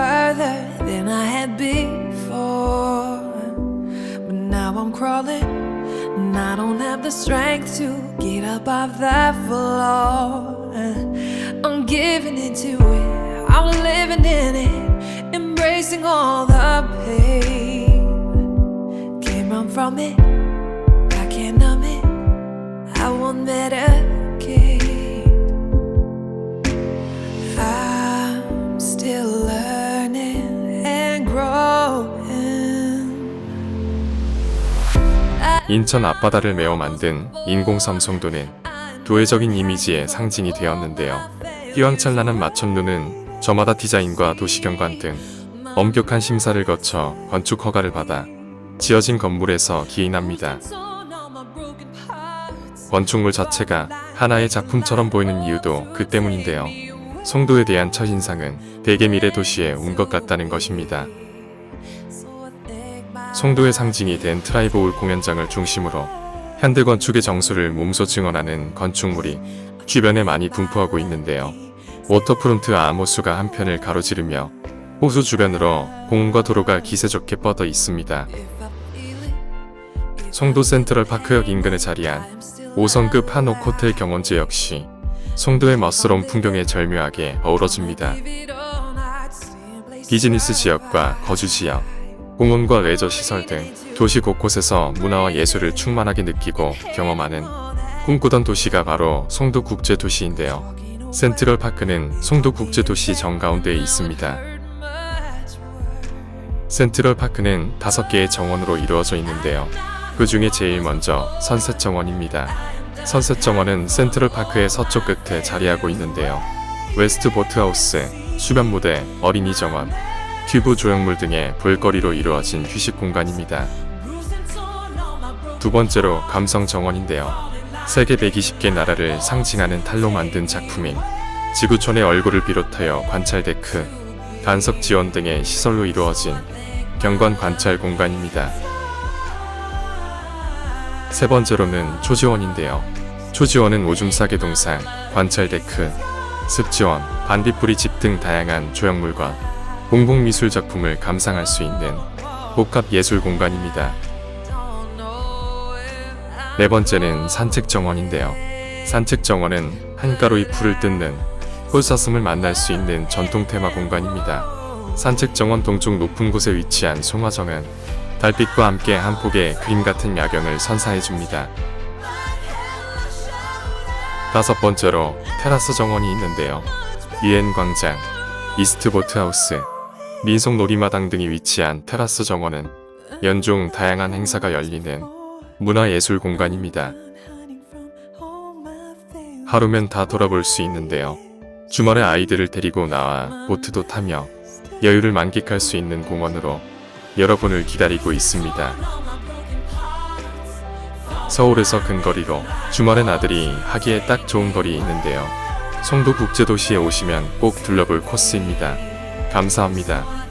further than I had before. But now I'm crawling, and I don't have the strength to get up off that floor. I'm giving into it, I'm living in it, embracing all the pain. Can't run from it, I can't numb it, I won't medicate. 인천 앞바다를 메워 만든 인공섬 송도는 도회적인 이미지의 상징이 되었는데요. 휘황찬란한 마천루는 저마다 디자인과 도시경관 등 엄격한 심사를 거쳐 건축 허가를 받아 지어진 건물에서 기인합니다. 건축물 자체가 하나의 작품처럼 보이는 이유도 그 때문인데요. 송도에 대한 첫인상은 대개 미래 도시에 온 것 같다는 것입니다. 송도의 상징이 된 트라이브홀 공연장을 중심으로 현대 건축의 정수를 몸소 증언하는 건축물이 주변에 많이 분포하고 있는데요. 워터프론트 아모수가 한편을 가로지르며 호수 주변으로 공원과 도로가 기세 좋게 뻗어 있습니다. 송도 센트럴 파크역 인근에 자리한 5성급 한옥 호텔 경원지 역시 송도의 멋스러운 풍경에 절묘하게 어우러집니다. 비즈니스 지역과 거주 지역, 공원과 레저 시설 등 도시 곳곳에서 문화와 예술을 충만하게 느끼고 경험하는 꿈꾸던 도시가 바로 송도 국제 도시인데요. 센트럴 파크는 송도 국제 도시 정가운데에 있습니다. 센트럴 파크는 다섯 개의 정원으로 이루어져 있는데요. 그 중에 제일 먼저 선셋 정원입니다. 선셋 정원은 센트럴 파크의 서쪽 끝에 자리하고 있는데요. 웨스트 보트하우스, 수변 무대, 어린이 정원, 튜브 조형물 등의 볼거리로 이루어진 휴식 공간입니다. 두 번째로 감성 정원인데요. 세계 120개 나라를 상징하는 탈로 만든 작품인 지구촌의 얼굴을 비롯하여 관찰 데크, 간석 지원 등의 시설로 이루어진 경관 관찰 공간입니다. 세 번째로는 초지원인데요. 초지원은 오줌 싸개 동상, 관찰 데크, 습지원, 반딧불이 집 등 다양한 조형물과 공공미술 작품을 감상할 수 있는 복합 예술 공간입니다. 네 번째는 산책 정원인데요. 산책 정원은 한가로이 풀을 뜯는 홀사슴을 만날 수 있는 전통 테마 공간입니다. 산책 정원 동쪽 높은 곳에 위치한 송화정은 달빛과 함께 한 폭의 그림 같은 야경을 선사해 줍니다. 다섯 번째로 테라스 정원이 있는데요. 유엔 광장, 이스트 보트 하우스, 민속 놀이마당 등이 위치한 테라스 정원은 연중 다양한 행사가 열리는 문화예술 공간입니다. 하루면 다 돌아볼 수 있는데요. 주말에 아이들을 데리고 나와 보트도 타며 여유를 만끽할 수 있는 공원으로 여러분을 기다리고 있습니다. 서울에서 근거리로 주말엔 아들이 하기에 딱 좋은 거리에 있는데요. 송도 국제도시에 오시면 꼭 둘러볼 코스입니다. 감사합니다.